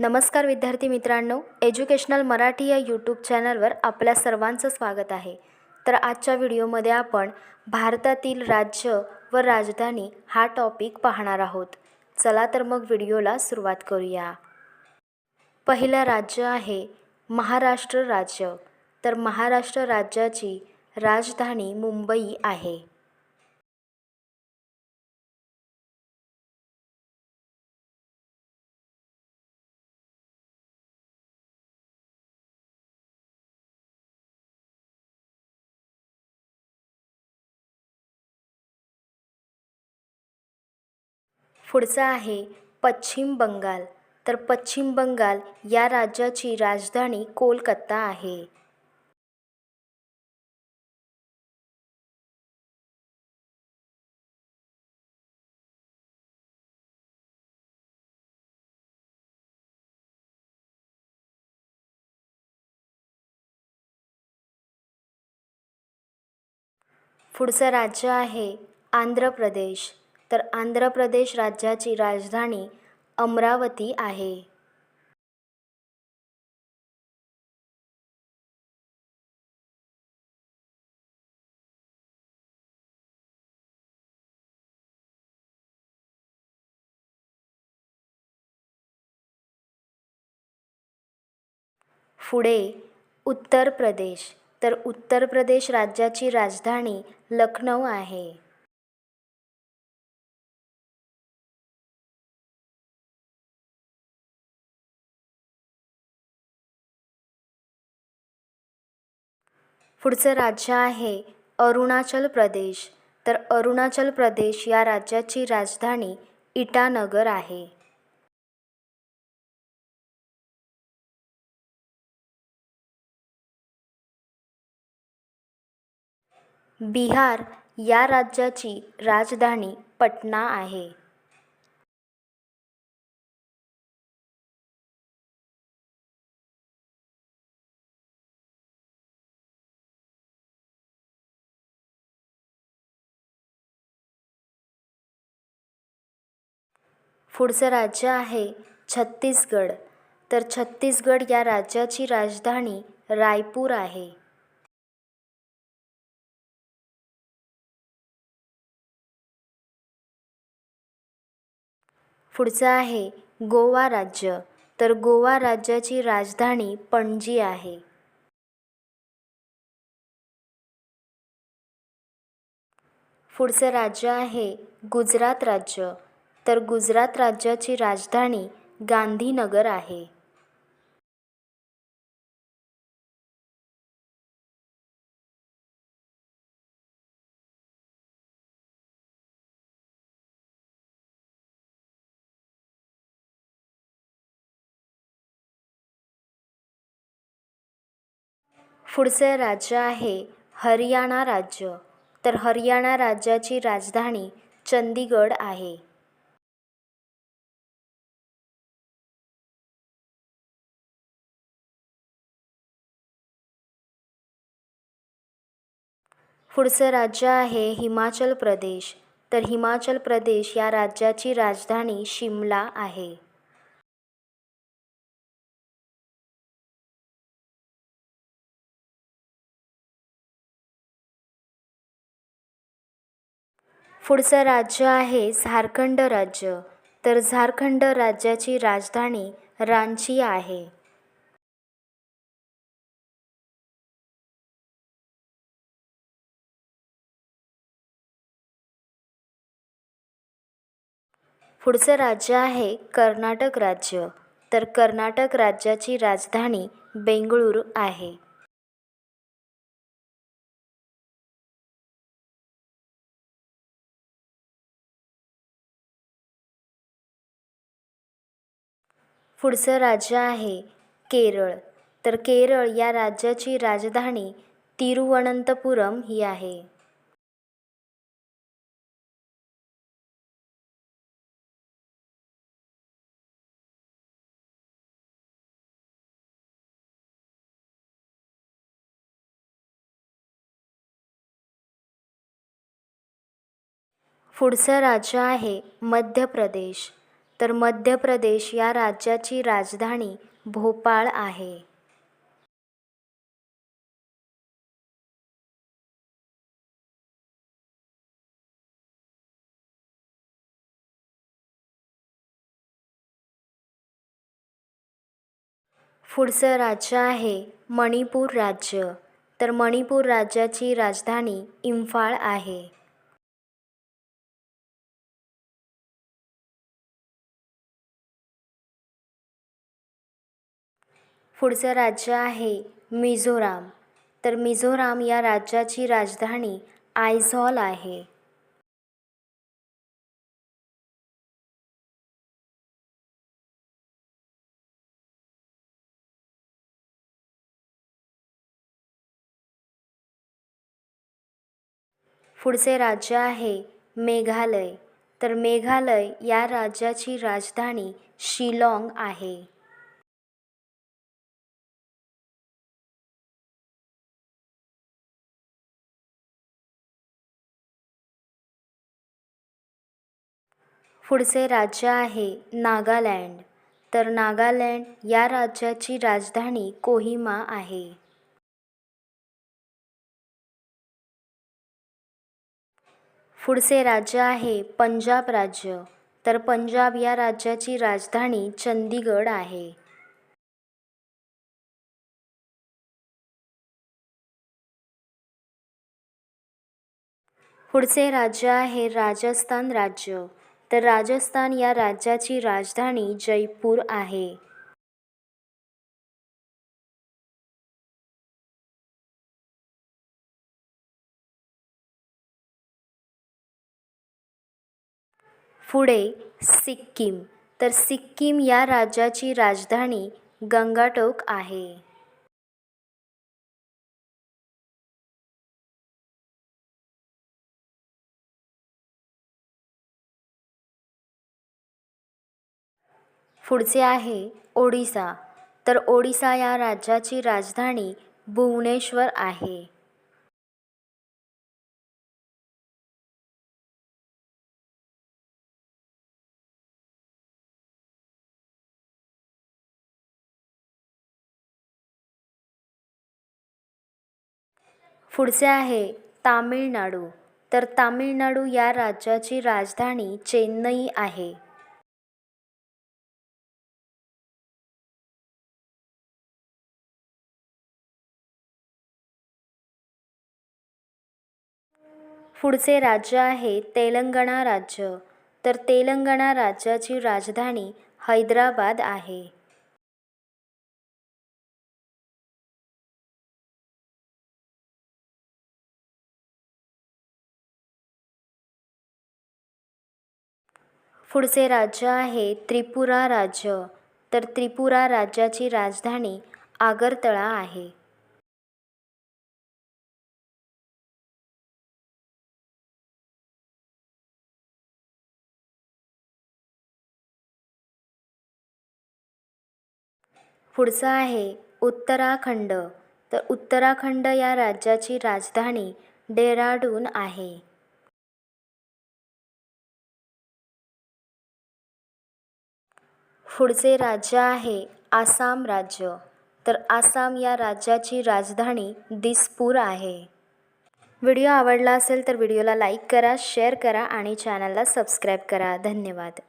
नमस्कार विद्यार्थी मित्रांनो एज्युकेशनल मराठी या यूट्यूब चॅनलवर आपल्या सर्वांचं स्वागत आहे. तर आजच्या व्हिडिओमध्ये आपण भारतातील राज्य व राजधानी हा टॉपिक पाहणार आहोत. चला तर मग व्हिडिओला सुरुवात करूया. पहिलं राज्य आहे महाराष्ट्र राज्य. तर महाराष्ट्र राज्याची राजधानी मुंबई आहे. पुढचा आहे पश्चिम बंगाल. तर पश्चिम बंगाल या राज्याची राजधानी कोलकाता आहे. पुढचं राज्य आहे आंध्र प्रदेश. तर आंध्र प्रदेश राज्याची राजधानी अमरावती आहे. पुढे उत्तर प्रदेश. तर उत्तर प्रदेश राज्याची राजधानी लखनौ आहे. पुढचं राज्य आहे अरुणाचल प्रदेश. तर अरुणाचल प्रदेश या राज्याची राजधानी इटानगर आहे. बिहार या राज्याची राजधानी पटना आहे. पुढचं राज्य आहे छत्तीसगड. तर छत्तीसगड या राज्याची राजधानी रायपूर आहे. पुढचं आहे गोवा राज्य. तर गोवा राज्याची राजधानी पणजी आहे. पुढचं राज्य आहे गुजरात राज्य. तर गुजरात राज्याची राजधानी गांधीनगर आहे. पुढचे राज्य आहे हरियाणा राज्य. तर हरियाणा राज्याची राजधानी चंदीगड आहे. पुढचं राज्य आहे हिमाचल प्रदेश. तर हिमाचल प्रदेश या राज्याची राजधानी शिमला आहे. पुढचं राज्य आहे झारखंड राज्य. तर झारखंड राज्याची राजधानी रांची आहे. पुढचं राज्य आहे कर्नाटक राज्य. तर कर्नाटक राज्याची राजधानी बेंगळुरू आहे. पुढचं राज्य आहे केरळ. तर केरळ या राज्याची राजधानी तिरुवनंतपुरम ही आहे. पुढचं राज्य आहे मध्य प्रदेश. तर मध्य प्रदेश या राज्याची राजधानी भोपाळ आहे. पुढचं राज्य आहे मणिपूर राज्य. तर मणिपूर राज्याची राजधानी इम्फाळ आहे. पुढचं राज्य आहे मिझोराम. तर मिझोराम या राज्याची राजधानी आयझॉल आहे. पुढचे राज्य आहे मेघालय. तर मेघालय या राज्याची राजधानी शिलाँग आहे. पुढचे राज्य आहे नागालँड. तर नागालँड या राज्याची राजधानी कोहिमा आहे. पुढचे राज्य आहे पंजाब राज्य. तर पंजाब या राज्याची राजधानी चंदीगड आहे. पुढचे राज्य आहे राजस्थान राज्य. तर राजस्थान या राज्याची राजधानी जयपूर आहे. पुढे सिक्कीम. तर सिक्कीम या राज्याची राजधानी गंगाटोक आहे. पुढचे आहे ओडिसा. तर ओडिसा या राज्याची राजधानी भुवनेश्वर आहे. पुढचे आहे तामिळनाडू. तर तामिळनाडू या राज्याची राजधानी चेन्नई आहे. पुढचे राज्य आहे तेलंगणा राज्य. तर तेलंगणा राज्याची राजधानी हैदराबाद आहे. पुढचे राज्य आहे त्रिपुरा राज्य. तर त्रिपुरा राज्याची राजधानी आगरतळा आहे. पुढचं आहे उत्तराखंड. तर उत्तराखंड या राज्याची राजधानी डेहराडून आहे. पुढचे राज्य आहे आसाम राज्य. तर आसाम या राज्याची राजधानी दिसपूर आहे. व्हिडिओ आवडला असेल तर व्हिडिओला लाईक करा शेअर करा आणि चॅनलला सबस्क्राईब करा. धन्यवाद.